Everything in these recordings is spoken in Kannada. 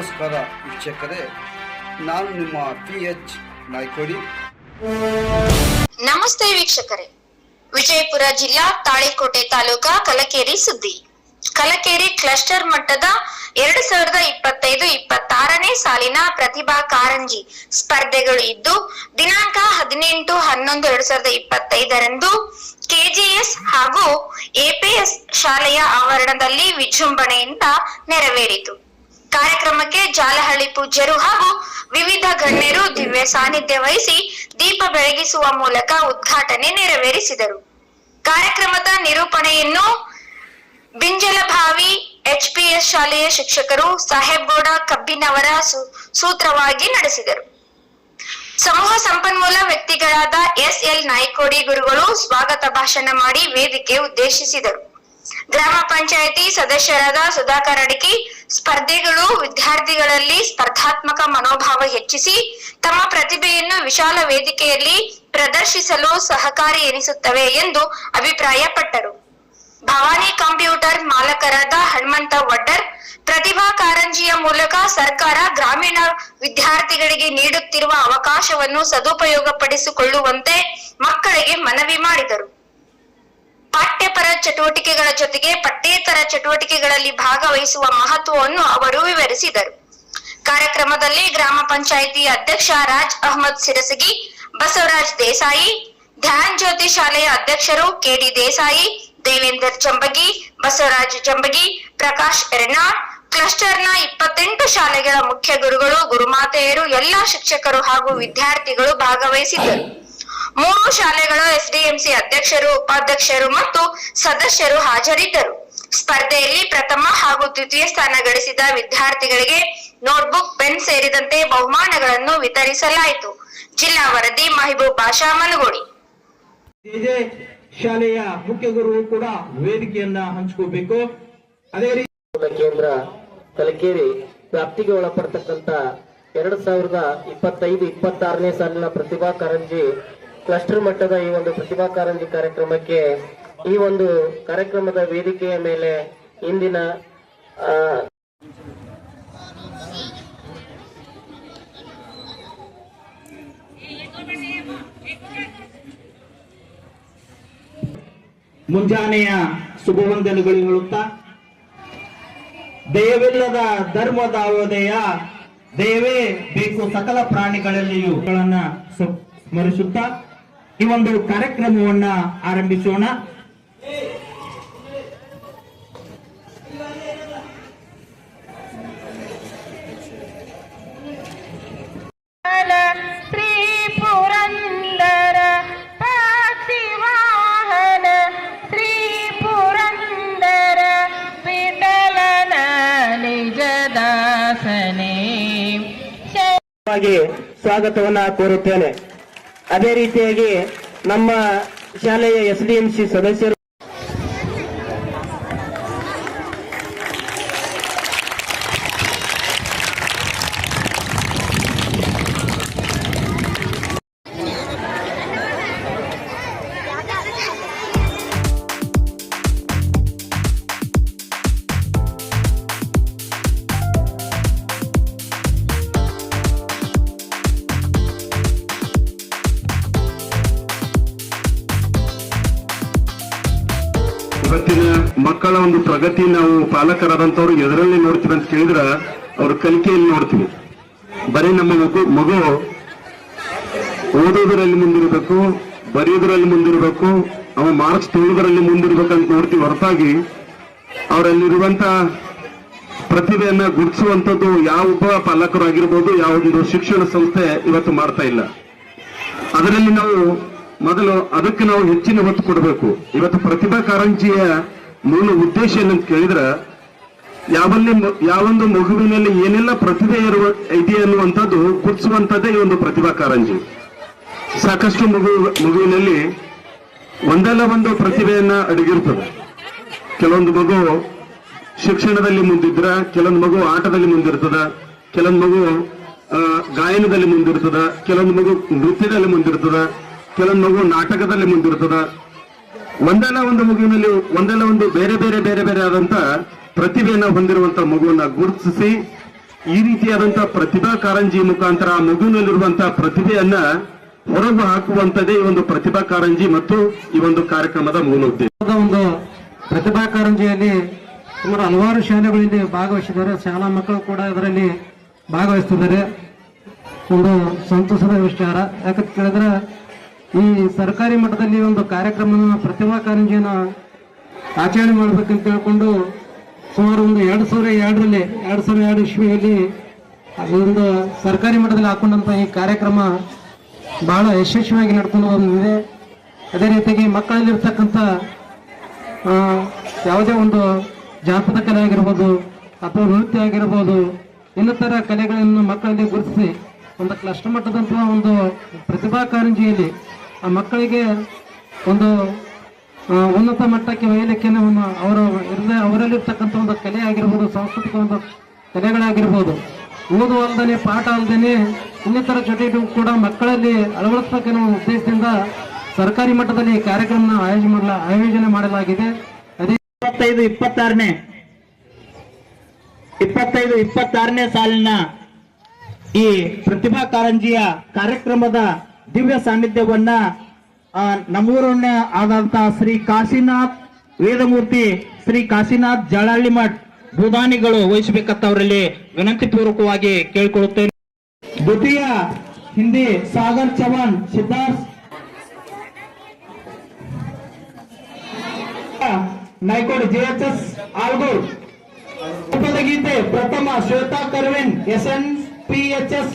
ನಮಸ್ಕಾರ ವೀಕ್ಷಕರೇ, ನಾನು ನಿಮ್ಮ ಪಿ ಎಚ್ ನಾಯ್ಕೋಡಿ. ನಮಸ್ತೆ ವೀಕ್ಷಕರೇ. ವಿಜಯಪುರ ಜಿಲ್ಲಾ ತಾಳಿಕೋಟೆ ತಾಲೂಕಾ ಕಲಕೇರಿ ಸುದ್ದಿ. ಕಲಕೇರಿ ಕ್ಲಸ್ಟರ್ ಮಟ್ಟದ ಎರಡು ಸಾವಿರದ ಇಪ್ಪತ್ತೈದು ಇಪ್ಪತ್ತಾರನೇ ಸಾಲಿನ ಪ್ರತಿಭಾ ಕಾರಂಜಿ ಸ್ಪರ್ಧೆಗಳು ಇದ್ದು, ದಿನಾಂಕ ಹದಿನೆಂಟು ಹನ್ನೊಂದು ಎರಡ್ ಸಾವಿರದ ಇಪ್ಪತ್ತೈದರಂದು ಕೆಜಿಎಸ್ ಹಾಗೂ ಎಪಿಎಸ್ ಶಾಲೆಯ ಆವರಣದಲ್ಲಿ ವಿಜೃಂಭಣೆಯಿಂದ ನೆರವೇರಿತು. ಕಾರ್ಯಕ್ರಮಕ್ಕೆ ಜಾಲಹಳ್ಳಿ ಪೂಜ್ಯರು ಹಾಗೂ ವಿವಿಧ ಗಣ್ಯರು ದಿವ್ಯ ಸಾನ್ನಿಧ್ಯ ವಹಿಸಿ ದೀಪ ಬೆಳಗಿಸುವ ಮೂಲಕ ಉದ್ಘಾಟನೆ ನೆರವೇರಿಸಿದರು. ಕಾರ್ಯಕ್ರಮದ ನಿರೂಪಣೆಯನ್ನು ಬಿಂಜಲಭಾವಿ ಎಚ್ಪಿಎಸ್ ಶಾಲೆಯ ಶಿಕ್ಷಕರು ಸಾಹೇಬ್ಗೌಡ ಕಬ್ಬಿನವರ ಸೂತ್ರವಾಗಿ ನಡೆಸಿದರು. ಸಮೂಹ ಸಂಪನ್ಮೂಲ ವ್ಯಕ್ತಿಗಳಾದ ಎಸ್ ಎಲ್ ನಾಯ್ಕೋಡಿ ಗುರುಗಳು ಸ್ವಾಗತ ಭಾಷಣ ಮಾಡಿ ವೇದಿಕೆ ಉದ್ದೇಶಿಸಿದರು. ಗ್ರಾಮ ಪಂಚಾಯಿತಿ ಸದಸ್ಯರಾದ ಸುಧಾಕರ್ ಅಡಕಿ ಸ್ಪರ್ಧೆಗಳು ವಿದ್ಯಾರ್ಥಿಗಳಲ್ಲಿ ಸ್ಪರ್ಧಾತ್ಮಕ ಮನೋಭಾವ ಹೆಚ್ಚಿಸಿ ತಮ್ಮ ಪ್ರತಿಭೆಯನ್ನು ವಿಶಾಲ ವೇದಿಕೆಯಲ್ಲಿ ಪ್ರದರ್ಶಿಸಲು ಸಹಕಾರಿ ಎನಿಸುತ್ತವೆ ಎಂದು ಅಭಿಪ್ರಾಯಪಟ್ಟರು. ಭವಾನಿ ಕಂಪ್ಯೂಟರ್ ಮಾಲಕರಾದ ಹನುಮಂತ ವಡ್ಡರ್ ಪ್ರತಿಭಾ ಕಾರಂಜಿಯ ಮೂಲಕ ಸರ್ಕಾರ ಗ್ರಾಮೀಣ ವಿದ್ಯಾರ್ಥಿಗಳಿಗೆ ನೀಡುತ್ತಿರುವ ಅವಕಾಶವನ್ನು ಸದುಪಯೋಗಪಡಿಸಿಕೊಳ್ಳುವಂತೆ ಮಕ್ಕಳಿಗೆ ಮನವಿ ಮಾಡಿದರು. ಪಾಠ್ಯಪರ ಚಟುವಟಿಕೆಗಳ ಜೊತೆಗೆ ಪಠ್ಯೇತರ ಚಟುವಟಿಕೆಗಳಲ್ಲಿ ಭಾಗವಹಿಸುವ ಮಹತ್ವವನ್ನು ಅವರು ವಿವರಿಸಿದರು. ಕಾರ್ಯಕ್ರಮದಲ್ಲಿ ಗ್ರಾಮ ಪಂಚಾಯಿತಿ ಅಧ್ಯಕ್ಷ ರಾಜ್ ಅಹಮದ್ ಸಿರಸಗಿ, ಬಸವರಾಜ್ ದೇಸಾಯಿ, ಧ್ಯಾನ್ ಜ್ಯೋತಿ ಶಾಲೆಯ ಅಧ್ಯಕ್ಷರು ಕೆಡಿ ದೇಸಾಯಿ, ದೇವೇಂದರ್ ಜಂಬಗಿ, ಬಸವರಾಜ್ ಜಂಬಗಿ, ಪ್ರಕಾಶ್ ಎರ್ನಾಳ್ ಕ್ಲಸ್ಟರ್ನ ಇಪ್ಪತ್ತೆಂಟು ಶಾಲೆಗಳ ಮುಖ್ಯ ಗುರುಗಳು, ಗುರುಮಾತೆಯರು, ಎಲ್ಲಾ ಶಿಕ್ಷಕರು ಹಾಗೂ ವಿದ್ಯಾರ್ಥಿಗಳು ಭಾಗವಹಿಸಿದ್ದರು. ಮೂರು ಶಾಲೆಗಳ ಎಸ್ಡಿಎಂಸಿ ಅಧ್ಯಕ್ಷರು ಉಪಾಧ್ಯಕ್ಷರು ಮತ್ತು ಸದಸ್ಯರು ಹಾಜರಿದ್ದರು. ಸ್ಪರ್ಧೆಯಲ್ಲಿ ಪ್ರಥಮ ಹಾಗೂ ದ್ವಿತೀಯ ಸ್ಥಾನ ಗಳಿಸಿದ ವಿದ್ಯಾರ್ಥಿಗಳಿಗೆ ನೋಟ್ಬುಕ್ ಪೆನ್ ಸೇರಿದಂತೆ ಬಹುಮಾನಗಳನ್ನು ವಿತರಿಸಲಾಯಿತು. ಜಿಲ್ಲಾ ವರದಿ ಮಹಿಬೂಬ್ ಬಾಷಾ ಮಲಗೋಡಿ ಶಾಲೆಯ ಮುಖ್ಯ ಗುರು ಕೂಡ ವೇದಿಕೆಯನ್ನ ಹಂಚಿಕೋಬೇಕು. ಅದೇ ರೀತಿ ಕೇಂದ್ರ ಕಲಕೇರಿ ವ್ಯಾಪ್ತಿಗೆ ಒಳಪಡ್ತಕ್ಕಂತ ಎರಡ್ ಸಾವಿರದ ಇಪ್ಪತ್ತೈದು ಇಪ್ಪತ್ತಾರನೇ ಸಾಲಿನ ಪ್ರತಿಭಾ ಕಾರಂಜಿ ಕ್ಲಸ್ಟರ್ ಮಟ್ಟದ ಈ ಒಂದು ಪ್ರತಿಭಾ ಕಾರಂಜಿ ಕಾರ್ಯಕ್ರಮಕ್ಕೆ ಈ ಒಂದು ಕಾರ್ಯಕ್ರಮದ ವೇದಿಕೆಯ ಮೇಲೆ ಇಂದಿನ ಮುಂಜಾನೆಯ ಶುಭವಂದನೆಗಳು ಹೇಳುತ್ತಾ, ದಯವಿಲ್ಲದ ಧರ್ಮದ ಅವಧೇಯ ದಯವೇ ಬೇಕು ಸಕಲ ಪ್ರಾಣಿಗಳಲ್ಲಿಯೂ ಸ್ಮರಿಸುತ್ತಾ ಈ ಒಂದು ಕಾರ್ಯಕ್ರಮವನ್ನ ಆರಂಭಿಸೋಣ. ಸ್ವಾಗತವನ್ನ ಕೋರುತ್ತೇನೆ. ಅದೇ ರೀತಿಯಾಗಿ ನಮ್ಮ ಶಾಲೆಯ ಎಸ್ ಡಿ ಸದಸ್ಯರು ಮಕ್ಕಳ ಒಂದು ಪ್ರಗತಿ ನಾವು ಪಾಲಕರಾದಂಥವ್ರು ಎದರಲ್ಲಿ ನೋಡ್ತೀವಿ ಅಂತ ಕೇಳಿದ್ರೆ ಅವ್ರ ಕಲಿಕೆಯಲ್ಲಿ ನೋಡ್ತೀವಿ. ಬರೀ ನಮ್ಮ ಮಗು ಮಗು ಓದೋದ್ರಲ್ಲಿ ಮುಂದಿರಬೇಕು ಬರೆಯೋದ್ರಲ್ಲಿ ಮುಂದಿರಬೇಕು, ಅವ ಮಾರ್ಕ್ಸ್ ತುಳುವುದರಲ್ಲಿ ಮುಂದಿರ್ಬೇಕಂತ ನೋಡ್ತೀವಿ. ಹೊರತಾಗಿ ಅವರಲ್ಲಿರುವಂತ ಪ್ರತಿಭೆಯನ್ನ ಗುರುತಿಸುವಂತದ್ದು ಯಾವೊಬ್ಬ ಪಾಲಕರು ಆಗಿರ್ಬೋದು ಯಾವೊಂದು ಶಿಕ್ಷಣ ಸಂಸ್ಥೆ ಇವತ್ತು ಮಾಡ್ತಾ ಇಲ್ಲ. ಅದರಲ್ಲಿ ನಾವು ಮೊದಲು ಅದಕ್ಕೆ ನಾವು ಹೆಚ್ಚಿನ ಒತ್ತು ಕೊಡಬೇಕು. ಇವತ್ತು ಪ್ರತಿಭಾ ಕಾರಂಜಿಯ ಮೂಲ ಉದ್ದೇಶ ಏನಂತ ಕೇಳಿದ್ರ, ಯಾವಲ್ಲಿ ಯಾವೊಂದು ಮಗುವಿನಲ್ಲಿ ಏನೆಲ್ಲ ಪ್ರತಿಭೆ ಇರುವ, ಇದೆ ಅನ್ನುವಂಥದ್ದು ಗುರುತಿಸುವಂತದ್ದೇ ಈ ಒಂದು ಪ್ರತಿಭಾ ಕಾರಂಜಿ. ಸಾಕಷ್ಟು ಮಗು, ಮಗುವಿನಲ್ಲಿ ಒಂದಲ್ಲ ಒಂದು ಪ್ರತಿಭೆಯನ್ನ ಅಡಗಿರ್ತದೆ. ಕೆಲವೊಂದು ಮಗು ಶಿಕ್ಷಣದಲ್ಲಿ ಮುಂದಿದ್ರ, ಕೆಲವೊಂದು ಮಗು ಆಟದಲ್ಲಿ ಮುಂದಿರ್ತದ, ಕೆಲವೊಂದು ಮಗು ಗಾಯನದಲ್ಲಿ ಮುಂದಿರ್ತದ, ಕೆಲವೊಂದು ಮಗು ನೃತ್ಯದಲ್ಲಿ ಮುಂದಿರ್ತದ, ಕೆಲವೊಂದು ಮಗು ನಾಟಕದಲ್ಲಿ ಮುಂದಿರ್ತದ. ಒಂದಲ್ಲ ಒಂದು ಮಗುವಿನಲ್ಲಿ ಒಂದಲ್ಲ ಒಂದು ಬೇರೆ ಬೇರೆ ಬೇರೆ ಬೇರೆ ಆದಂತ ಪ್ರತಿಭೆಯನ್ನು ಹೊಂದಿರುವಂತ ಮಗುವನ್ನ ಗುರುತಿಸಿ ಈ ರೀತಿಯಾದಂತ ಪ್ರತಿಭಾ ಕಾರಂಜಿ ಮುಖಾಂತರ ಆ ಮಗುವಿನಲ್ಲಿರುವಂತಹ ಪ್ರತಿಭೆಯನ್ನ ಹೊರಗು ಹಾಕುವಂತದೇ ಈ ಒಂದು ಪ್ರತಿಭಾ ಕಾರಂಜಿ ಮತ್ತು ಈ ಒಂದು ಕಾರ್ಯಕ್ರಮದ ಮೂಲ ಉದ್ದೇಶ. ಒಂದು ಪ್ರತಿಭಾ ಕಾರಂಜಿಯಲ್ಲಿ ಸುಮಾರು ಹಲವಾರು ಶಾಲೆಗಳಲ್ಲಿ ಭಾಗವಹಿಸಿದ್ದಾರೆ. ಶಾಲಾ ಮಕ್ಕಳು ಕೂಡ ಇದರಲ್ಲಿ ಭಾಗವಹಿಸ್ತಿದ್ದಾರೆ. ಒಂದು ಸಂತೋಷದ ವಿಚಾರ. ಯಾಕಂತ ಕೇಳಿದ್ರೆ ಈ ಸರ್ಕಾರಿ ಮಟ್ಟದಲ್ಲಿ ಒಂದು ಕಾರ್ಯಕ್ರಮನ ಪ್ರತಿಭಾ ಕಾರಂಜಿಯನ್ನು ಆಚರಣೆ ಮಾಡ್ಬೇಕಂತ ಹೇಳ್ಕೊಂಡು ಸುಮಾರು ಒಂದು ಎರಡು ಸಾವಿರ ಎರಡರಲ್ಲಿ, ಎರಡು ಸಾವಿರ ಎರಡು ಇಸ್ವಿಯಲ್ಲಿ ಒಂದು ಸರ್ಕಾರಿ ಮಟ್ಟದಲ್ಲಿ ಹಾಕೊಂಡಂತ ಈ ಕಾರ್ಯಕ್ರಮ ಬಹಳ ಯಶಸ್ವಿಯಾಗಿ ನಡ್ಕೊಂಡು ಬಂದಿದೆ. ಅದೇ ರೀತಿಯಾಗಿ ಮಕ್ಕಳಲ್ಲಿರ್ತಕ್ಕಂಥ ಯಾವುದೇ ಒಂದು ಜಾನಪದ ಕಲೆ ಆಗಿರ್ಬೋದು ಅಥವಾ ನೃತ್ಯ ಆಗಿರ್ಬೋದು, ಇನ್ನಿತರ ಕಲೆಗಳನ್ನು ಮಕ್ಕಳಲ್ಲಿ ಗುರುತಿಸಿ ಒಂದು ಕ್ಲಸ್ಟರ್ ಮಟ್ಟದಂತಹ ಒಂದು ಪ್ರತಿಭಾ ಕಾರಂಜಿಯಲ್ಲಿ ಆ ಮಕ್ಕಳಿಗೆ ಒಂದು ಉನ್ನತ ಮಟ್ಟಕ್ಕೆ ಒಯ್ಯಲಿಕ್ಕೆ ಅವರ ಇರದೆ ಅವರಲ್ಲಿರ್ತಕ್ಕಂಥ ಒಂದು ಕಲೆ ಆಗಿರ್ಬೋದು, ಸಾಂಸ್ಕೃತಿಕ ಒಂದು ಕಲೆಗಳಾಗಿರ್ಬೋದು. ಓದು ಅಲ್ದೇ ಪಾಠ ಅಲ್ದೇ ಇನ್ನಿತರ ಚಟುವಟಿಕೆ ಕೂಡ ಮಕ್ಕಳಲ್ಲಿ ಅಳವಡಿಸಬೇಕೆನ್ನುವ ಉದ್ದೇಶದಿಂದ ಸರ್ಕಾರಿ ಮಟ್ಟದಲ್ಲಿ ಈ ಕಾರ್ಯಕ್ರಮನ ಆಯೋಜನೆ ಮಾಡಲ, ಆಯೋಜನೆ ಮಾಡಲಾಗಿದೆ. ಅದೇ ಇಪ್ಪತ್ತೈದು, ಇಪ್ಪತ್ತಾರನೇ. ಇಪ್ಪತ್ತೈದು, ಇಪ್ಪತ್ತಾರನೇ ಸಾಲಿನ ಈ ಪ್ರತಿಭಾ ಕಾರಂಜಿಯ ಕಾರ್ಯಕ್ರಮದ ದಿವ್ಯ ಸಾನ್ನಿಧ್ಯವನ್ನ ನಮ್ಮೂರನ್ನ ಆದಂತಹ ಶ್ರೀ ಕಾಶಿನಾಥ್ ವೇದಮೂರ್ತಿ, ಶ್ರೀ ಕಾಶಿನಾಥ್ ಜಳಹಳ್ಳಿ ಮಠ್ ಭೂದಾನಿಗಳು ವಹಿಸಬೇಕಂತ ಅವರಲ್ಲಿ ವಿನಂತಿ ಪೂರ್ವಕವಾಗಿ ಕೇಳಿಕೊಳ್ಳುತ್ತೇನೆ. ದ್ವಿತೀಯ ಹಿಂದಿ ಸಾಗರ್ ಚವಾನ್ ಸಿದ್ಧಾರ್ಥ ನಾಯ್ಕೋಡ್ ಜೆಎಚ್ಎಸ್ ಆಲ್ಗೂರ್ ಗೀತೆ ಪ್ರಥಮ Shweta Karvin S N P H S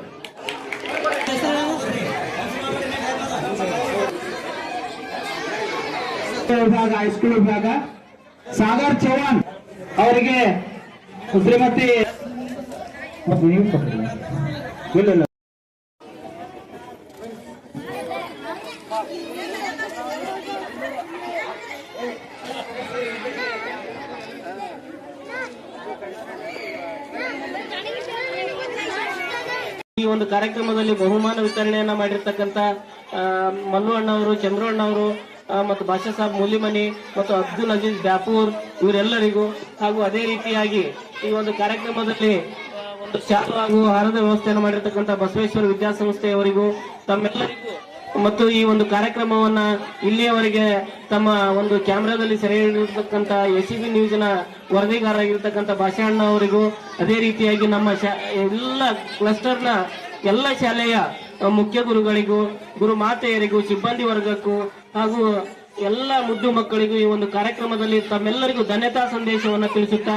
ವಿಭಾಗ ಹೈಸ್ಕೂಲ್ ವಿಭಾಗ. ಸಾಗರ್ ಚೌಹಾಣ್ ಅವರಿಗೆ ಶ್ರೀಮತಿ ಈ ಒಂದು ಕಾರ್ಯಕ್ರಮದಲ್ಲಿ ಬಹುಮಾನ ವಿತರಣೆಯನ್ನ ಮಾಡಿರ್ತಕ್ಕಂಥ ಮಲ್ಲು ಅಣ್ಣವರು, ಚಂದ್ರು ಅಣ್ಣವರು ಮತ್ತು ಬಾಷಾ ಸಾಹೇಬ್ ಮೂಲಿಮನಿ ಮತ್ತು ಅಬ್ದುಲ್ ಅಜೀಜ್ ಬ್ಯಾಪೂರ್ ಇವರೆಲ್ಲರಿಗೂ ಹಾಗೂ ಅದೇ ರೀತಿಯಾಗಿ ಈ ಒಂದು ಕಾರ್ಯಕ್ರಮದಲ್ಲಿ ಒಂದು ಶಾಲು ಹಾಗೂ ಆಹಾರದ ವ್ಯವಸ್ಥೆಯನ್ನು ಮಾಡಿರ್ತಕ್ಕಂಥ ಬಸವೇಶ್ವರ ವಿದ್ಯಾಸಂಸ್ಥೆಯವರಿಗೂ ತಮ್ಮೆಲ್ಲರಿಗೂ ಮತ್ತು ಈ ಒಂದು ಕಾರ್ಯಕ್ರಮವನ್ನ ಇಲ್ಲಿಯವರೆಗೆ ತಮ್ಮ ಒಂದು ಕ್ಯಾಮ್ರಾದಲ್ಲಿ ಸೆರೆ ಹಿಡಿದಿರ್ತಕ್ಕಂಥ ಎಸ್ ಬಿ ನ್ಯೂಸ್ನ ವರದಿಗಾರರಾಗಿರ್ತಕ್ಕಂಥ ಭಾಷಾ ಅಣ್ಣ ಅವರಿಗೂ ಅದೇ ರೀತಿಯಾಗಿ ನಮ್ಮ ಶಾ, ಎಲ್ಲ ಕ್ಲಸ್ಟರ್ನ ಎಲ್ಲ ಶಾಲೆಯ ಮುಖ್ಯ ಗುರುಗಳಿಗೂ, ಗುರು ಮಾತೆಯರಿಗೂ, ಸಿಬ್ಬಂದಿ ವರ್ಗಕ್ಕೂ ಹಾಗೂ ಎಲ್ಲ ಮುದ್ದು ಮಕ್ಕಳಿಗೂ ಈ ಒಂದು ಕಾರ್ಯಕ್ರಮದಲ್ಲಿ ತಮ್ಮೆಲ್ಲರಿಗೂ ಧನ್ಯತಾ ಸಂದೇಶವನ್ನು ತಿಳಿಸುತ್ತಾ